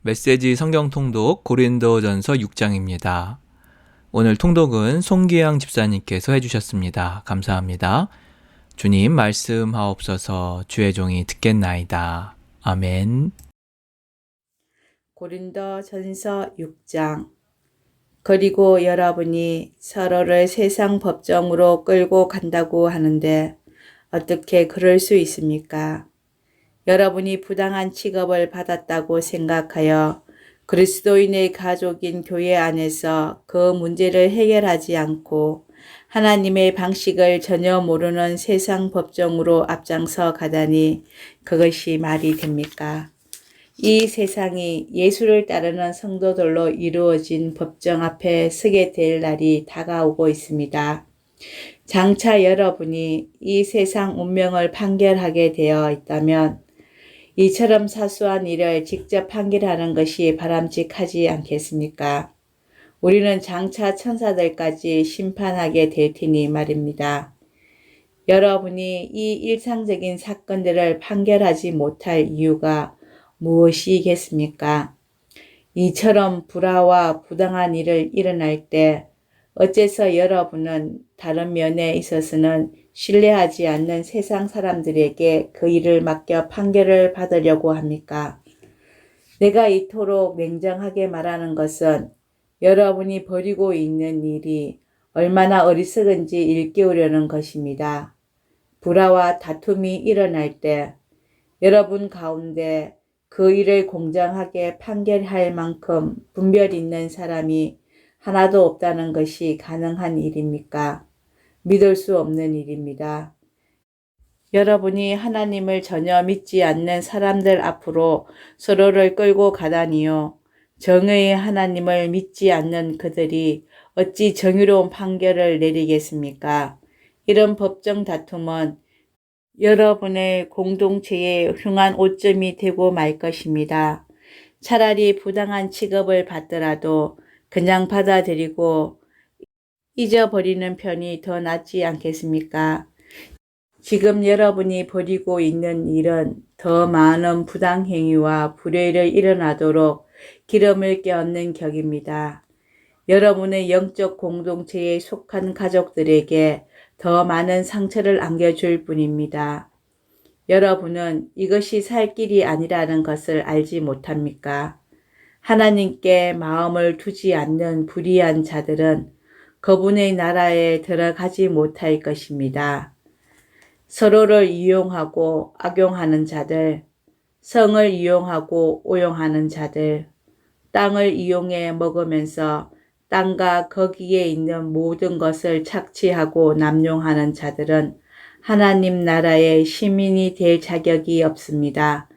메시지 성경 통독 고린도전서 6장입니다. 오늘 통독은 송기양 집사님께서 해주셨습니다. 감사합니다. 주님 말씀하옵소서 주의 종이 듣겠나이다. 아멘. 고린도 전서 6장 그리고 여러분이 서로를 세상 법정으로 끌고 간다고 하는데 어떻게 그럴 수 있습니까? 여러분이 부당한 취급을 받았다고 생각하여 그리스도인의 가족인 교회 안에서 그 문제를 해결하지 않고 하나님의 방식을 전혀 모르는 세상 법정으로 앞장서 가다니 그것이 말이 됩니까? 이 세상이 예수를 따르는 성도들로 이루어진 법정 앞에 서게 될 날이 다가오고 있습니다. 장차 여러분이 이 세상 운명을 판결하게 되어 있다면 이처럼 사소한 일을 직접 판결하는 것이 바람직하지 않겠습니까? 우리는 장차 천사들까지 심판하게 될 테니 말입니다. 여러분이 이 일상적인 사건들을 판결하지 못할 이유가 무엇이겠습니까? 이처럼 불화와 부당한 일을 일어날 때 어째서 여러분은 다른 면에 있어서는 신뢰하지 않는 세상 사람들에게 그 일을 맡겨 판결을 받으려고 합니까? 내가 이토록 냉정하게 말하는 것은 여러분이 벌이고 있는 일이 얼마나 어리석은지 일깨우려는 것입니다. 불화와 다툼이 일어날 때 여러분 가운데 그 일을 공정하게 판결할 만큼 분별 있는 사람이 하나도 없다는 것이 가능한 일입니까? 믿을 수 없는 일입니다. 여러분이 하나님을 전혀 믿지 않는 사람들 앞으로 서로를 끌고 가다니요. 정의의 하나님을 믿지 않는 그들이 어찌 정의로운 판결을 내리겠습니까? 이런 법정 다툼은 여러분의 공동체의 흉한 오점이 되고 말 것입니다. 차라리 부당한 취급을 받더라도 그냥 받아들이고 잊어버리는 편이 더 낫지 않겠습니까? 지금 여러분이 벌이고 있는 일은 더 많은 부당행위와 불의를 일어나도록 기름을 껴얹는 격입니다. 여러분의 영적 공동체에 속한 가족들에게 더 많은 상처를 안겨줄 뿐입니다. 여러분은 이것이 살 길이 아니라는 것을 알지 못합니까? 하나님께 마음을 두지 않는 불의한 자들은 그분의 나라에 들어가지 못할 것입니다. 서로를 이용하고 악용하는 자들, 성을 이용하고 오용하는 자들, 땅을 이용해 먹으면서 땅과 거기에 있는 모든 것을 착취하고 남용하는 자들은 하나님 나라의 시민이 될 자격이 없습니다.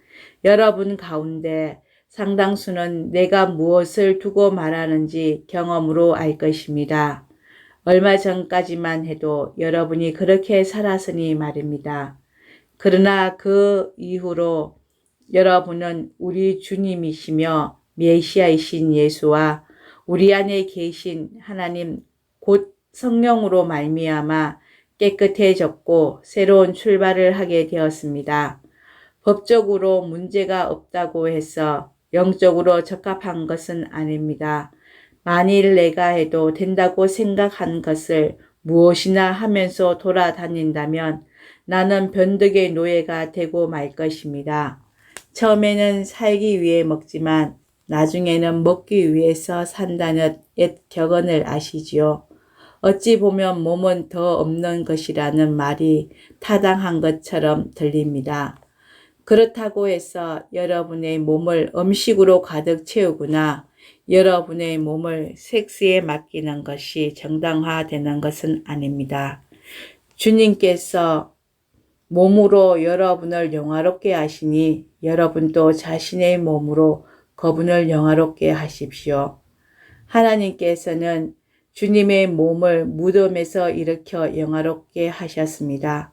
여러분 가운데 상당수는 내가 무엇을 두고 말하는지 경험으로 알 것입니다. 얼마 전까지만 해도 여러분이 그렇게 살았으니 말입니다. 그러나 그 이후로 여러분은 우리 주님이시며 메시아이신 예수와 우리 안에 계신 하나님 곧 성령으로 말미암아 깨끗해졌고 새로운 출발을 하게 되었습니다. 법적으로 문제가 없다고 해서 영적으로 적합한 것은 아닙니다. 만일 내가 해도 된다고 생각한 것을 무엇이나 하면서 돌아다닌다면 나는 변덕의 노예가 되고 말 것입니다. 처음에는 살기 위해 먹지만 나중에는 먹기 위해서 산다는 옛 격언을 아시지요. 어찌 보면 몸은 더 없는 것이라는 말이 타당한 것처럼 들립니다. 그렇다고 해서 여러분의 몸을 음식으로 가득 채우거나 여러분의 몸을 섹스에 맡기는 것이 정당화되는 것은 아닙니다. 주님께서 몸으로 여러분을 영화롭게 하시니 여러분도 자신의 몸으로 그분을 영화롭게 하십시오. 하나님께서는 주님의 몸을 무덤에서 일으켜 영화롭게 하셨습니다.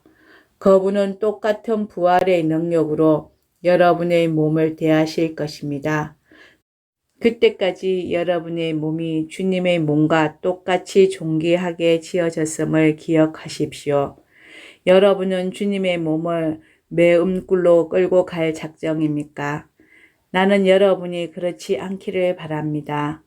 그분은 똑같은 부활의 능력으로 여러분의 몸을 대하실 것입니다. 그때까지 여러분의 몸이 주님의 몸과 똑같이 존귀하게 지어졌음을 기억하십시오. 여러분은 주님의 몸을 매음굴로 끌고 갈 작정입니까? 나는 여러분이 그렇지 않기를 바랍니다.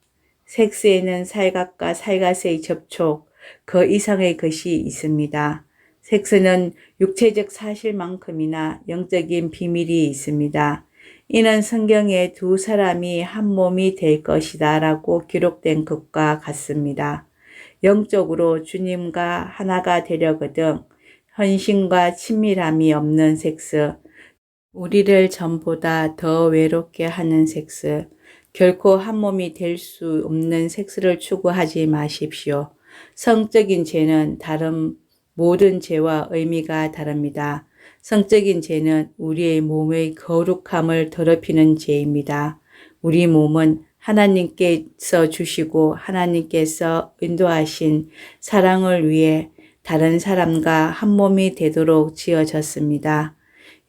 섹스에는 살갑과 살갓의 접촉, 그 이상의 것이 있습니다. 섹스는 육체적 사실만큼이나 영적인 비밀이 있습니다. 이는 성경에 두 사람이 한 몸이 될 것이다 라고 기록된 것과 같습니다. 영적으로 주님과 하나가 되려거든 헌신과 친밀함이 없는 섹스, 우리를 전보다 더 외롭게 하는 섹스, 결코 한 몸이 될 수 없는 섹스를 추구하지 마십시오. 성적인 죄는 다른 모든 죄와 의미가 다릅니다. 성적인 죄는 우리의 몸의 거룩함을 더럽히는 죄입니다. 우리 몸은 하나님께서 주시고 하나님께서 인도하신 사랑을 위해 다른 사람과 한 몸이 되도록 지어졌습니다.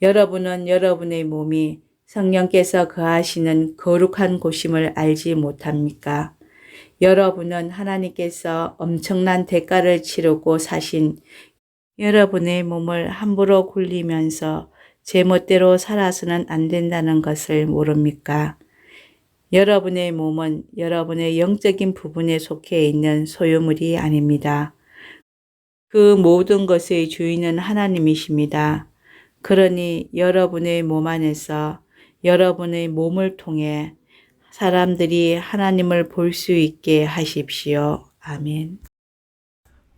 여러분은 여러분의 몸이 성령께서 거하시는 거룩한 곳임을 알지 못합니까? 여러분은 하나님께서 엄청난 대가를 치르고 사신 여러분의 몸을 함부로 굴리면서 제멋대로 살아서는 안 된다는 것을 모릅니까? 여러분의 몸은 여러분의 영적인 부분에 속해 있는 소유물이 아닙니다. 그 모든 것의 주인은 하나님이십니다. 그러니 여러분의 몸 안에서 여러분의 몸을 통해 사람들이 하나님을 볼 수 있게 하십시오. 아멘.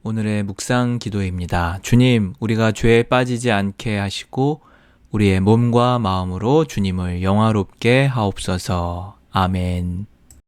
오늘의 묵상 기도입니다. 주님, 우리가 죄에 빠지지 않게 하시고 우리의 몸과 마음으로 주님을 영화롭게 하옵소서. 아멘.